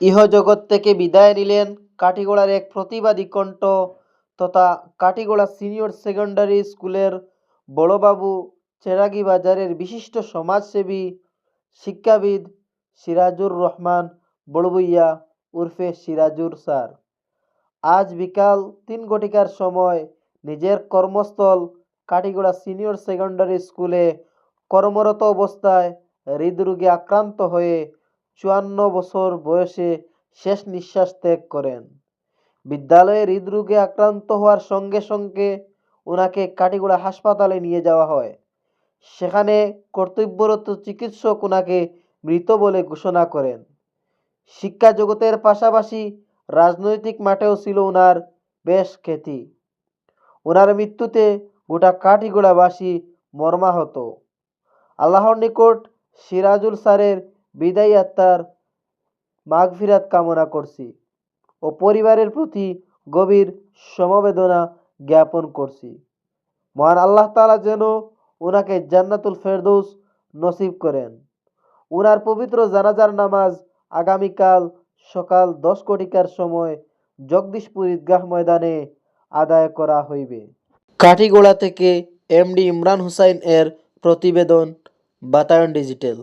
ইহজগৎ থেকে বিদায় নিলেন কাটিগড়ার এক প্রতিবাদী কণ্ঠ তথা কাটিগড়া সিনিয়র সেকেন্ডারি স্কুলের বড়বাবু চেরাগি বাজারের বিশিষ্ট সমাজসেবী শিক্ষাবিদ সিরাজুর রহমান বড়বুইয়া উর্ফে সিরাজুর স্যার। আজ বিকাল তিন ঘটিকার সময় নিজের কর্মস্থল কাটিগড়া সিনিয়র সেকেন্ডারি স্কুলে কর্মরত অবস্থায় হৃদরোগে আক্রান্ত হয়ে চুয়ান্ন বছর বয়সে শেষ নিঃশ্বাস ত্যাগ করেন। বিদ্যালয়ে হৃদরোগে আক্রান্ত হওয়ার সঙ্গে সঙ্গে ওনাকে কাটিগড়া হাসপাতালে নিয়ে যাওয়া হয়। সেখানে কর্তব্যরত চিকিৎসক ওনাকে মৃত বলে ঘোষণা করেন। শিক্ষা জগতের পাশাপাশি রাজনৈতিক মাঠেও ছিল ওনার বেশ খ্যাতি। ওনার মৃত্যুতে গোটা কাঠিগোড়াবাসী মর্মাহত। আল্লাহর নিকট সিরাজুল স্যারের বিদায়ী আত্মার মাগফিরাত কামনা করছি ও পরিবারের প্রতি গভীর সমবেদনা জ্ঞাপন করছি। মহান আল্লাহ তাআলা যেন ওনাকে জান্নাতুল ফেরদৌস নসিব করেন। ওনার পবিত্র জানাজার নামাজ আগামীকাল সকাল দশ কোটিকার সময় জগদীশপুর ঈদগাহ ময়দানে আদায় করা হইবে। কাঠিগোড়া থেকে এমডি ইমরান হুসাইন এর প্রতিবেদন বাতায়ন ডিজিটাল।